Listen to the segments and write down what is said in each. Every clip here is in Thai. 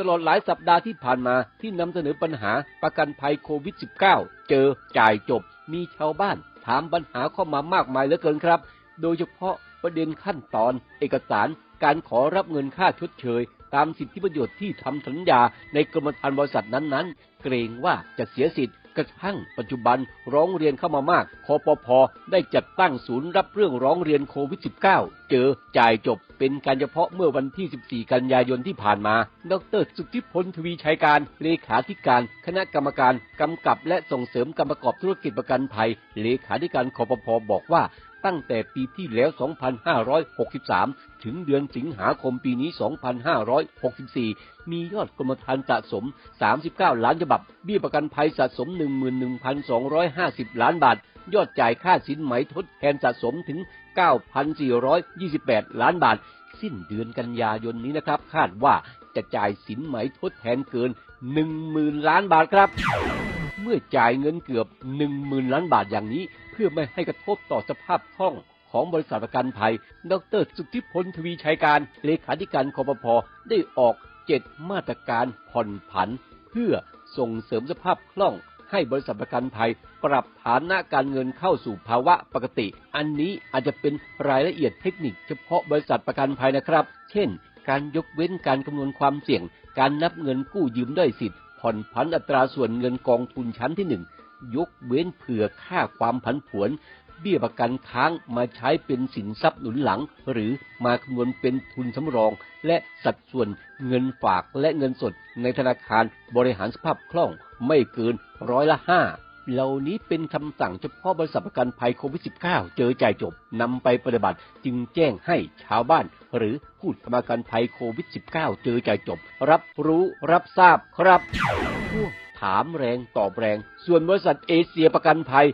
ตลอดหลายสัปดาห์ที่ผ่านมาที่นำเสนอปัญหาประกันภัยโควิด -19 เจอจ่ายจบ มีชาวบ้านถามปัญหาเข้ามามากมายเหลือเกินครับ โดยเฉพาะประเด็นขั้นตอน เอกสาร การขอรับเงินค่าชดเชย ตามสิทธิประโยชน์ที่ทำสัญญาในกรมธรรม์บริษัทนั้นๆ เกรงว่าจะเสียสิทธิ์กระทั่งปัจจุบันร้องเรียนเข้ามามากคอปพได้จัดตั้งศูนย์รับเรื่องร้องเรียนโควิด -19 เจอจ่ายจบ เป็นการเฉพาะเมื่อวันที่ 14 กันยายนที่ผ่านมา ดร สุทธิพลทวีชัยการ เลขาธิการ คณะกรรมการ กำกับและส่งเสริมการประกอบธุรกิจประกันภัย เลขาธิการคอปพบอกว่าตั้งแต่ปีที่แล้ว 2563 ถึงเดือนสิงหาคมปีนี้ 2564 มียอดกรมธรรม์สะสม 39 ล้านฉบับ เบี้ยประกันภัยสะสม 11,250 ล้านบาท ยอดจ่ายค่าสินไหมทดแทนสะสมถึง 9,428 ล้านบาท สิ้นเดือนกันยายนนี้นะครับ คาดว่าจะจ่ายสินไหมทดแทนเกิน 10,000 ล้านบาทครับ เมื่อจ่ายเงินเกือบ 10,000 ล้านบาทอย่างนี้ เพื่อไม่ให้กระทบต่อสภาพคล่องของบริษัทประกันภัย ดร สุทธิพลทวีชัยการ เลขาธิการคอปพได้ออกเจ็ดมาตรการผ่อนผัน เพื่อส่งเสริมสภาพคล่อง ให้บริษัทประกันภัย ปรับฐานะการเงินเข้าสู่ภาวะปกติ อันนี้อาจจะเป็นรายละเอียดเทคนิคเฉพาะบริษัทประกันภัยนะครับ เช่น การยกเว้นการคำนวณความเสี่ยง การนับเงินกู้ยืมได้สิทธิ์ ผ่อนผันอัตราส่วนเงินกองทุนชั้นที่หนึ่งยกเว้นเผื่อค่าความผันผวน เบี้ยประกันค้างมาใช้เป็นสินทรัพย์หนุนหลัง หรือมาคำนวณเป็นทุนสำรอง และสัดส่วนเงินฝากและเงินสดในธนาคารบริหารสภาพคล่องไม่เกินร้อยละห้าเหล่านี้เป็นคำสั่งเฉพาะบริษัทประกันภัยโควิด -19 เจอจ่ายจบนำไปปฏิบัติจึงแจ้งให้ชาวบ้าน หรือผู้ประกันภัยโควิด -19 เจอจ่ายจบ รับรู้รับทราบครับ ถามแรงตอบแรง ส่วนบริษัทเอเชียประกันภัย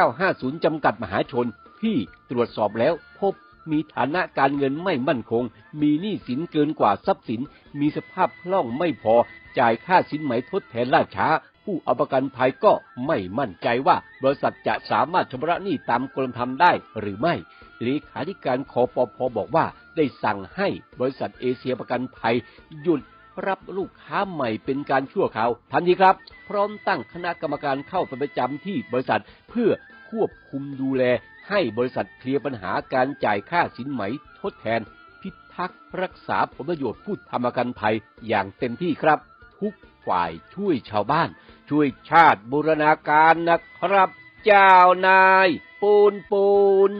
1950 จำกัดมหาชน ที่ตรวจสอบแล้วพบมีฐานะการเงินไม่มั่นคง มีหนี้สินเกินกว่าทรัพย์สิน มีสภาพคล่องไม่พอ จ่ายค่าสินไหมทดแทนล่าช้า ผู้เอาประกันภัยก็ไม่มั่นใจว่า บริษัทจะสามารถชำระหนี้ตามกรมธรรม์ได้หรือไม่เลขาธิการคอปพบอกว่าได้สั่งให้บริษัทเอเชียประกันภัย หยุด รับลูกค้าใหม่เป็นการชั่วคราวทันทีครับ พร้อมตั้งคณะกรรมการเข้าไปประจำที่บริษัทเพื่อควบคุมดูแล ให้บริษัทเคลียร์ปัญหาการจ่ายค่าสินไหมทดแทน พิทักษ์รักษาผลประโยชน์ผู้ทำประกันภัยอย่างเต็มที่ครับ ทุกฝ่ายช่วยชาวบ้าน ช่วยชาติบูรณาการนะครับ เจ้านาย ปูนปูน